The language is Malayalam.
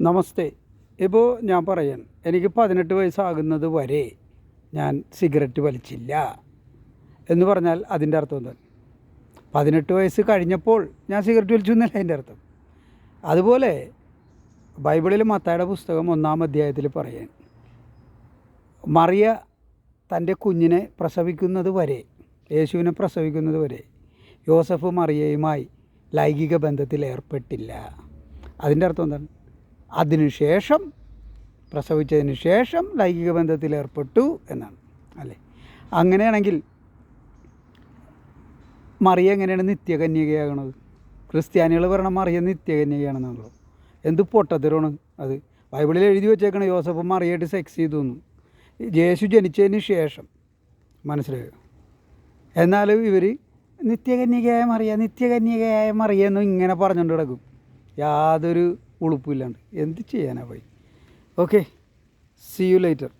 നമസ്തേ. ഇപ്പോൾ ഞാൻ പറയാൻ എനിക്ക് പതിനെട്ട് വയസ്സാകുന്നത് വരെ ഞാൻ സിഗരറ്റ് വലിച്ചില്ല. എന്ന് പറഞ്ഞാൽ അതിന്റെ അർത്ഥം എന്താണ്? പതിനെട്ട് വയസ്സ് കഴിഞ്ഞപ്പോൾ ഞാൻ സിഗരറ്റ് വലിച്ചു എന്നല്ല അതിന്റെ അർത്ഥം. അതുപോലെ ബൈബിളിൽ മത്തായുടെ പുസ്തകം ഒന്നാം അധ്യായത്തിൽ പറയാൻ മറിയ തന്റെ കുഞ്ഞിനെ പ്രസവിക്കുന്നത് വരെ യേശുവിനെ പ്രസവിക്കുന്നത് വരെ യോസഫ് മറിയയുമായി ലൈംഗിക ബന്ധത്തിൽ ഏർപ്പെട്ടില്ല. അതിന്റെ അർത്ഥം എന്താണ്? അതിനുശേഷം പ്രസവിച്ചതിന് ശേഷം ലൈംഗിക ബന്ധത്തിൽ ഏർപ്പെട്ടു എന്നാണ് അല്ലേ? അങ്ങനെയാണെങ്കിൽ മറിയ എങ്ങനെയാണ് നിത്യകന്യകയാകണത്? ക്രിസ്ത്യാനികൾ പറയണ മറിയ നിത്യകന്യകയാണെന്നുള്ളത് എന്ത് പൊട്ടത്തരമാണ് അത്? ബൈബിളിൽ എഴുതി വെച്ചേക്കണം യോസഫ് മറിയായിട്ട് സെക്സ് ചെയ്തു എന്ന്. യേശു ജനിച്ചതിന് ശേഷം. മനസ്സിലായോ? എന്നാലും ഇവർ നിത്യകന്യകയായ മറിയ നിത്യകന്യകയായ മറിയ എന്നും ഇങ്ങനെ പറഞ്ഞുകൊണ്ട് കിടക്കും യാതൊരു ഉളുപ്പില്ലാണ്ട്. എന്ത് ചെയ്യാനാ പോയി? Okay C U lighter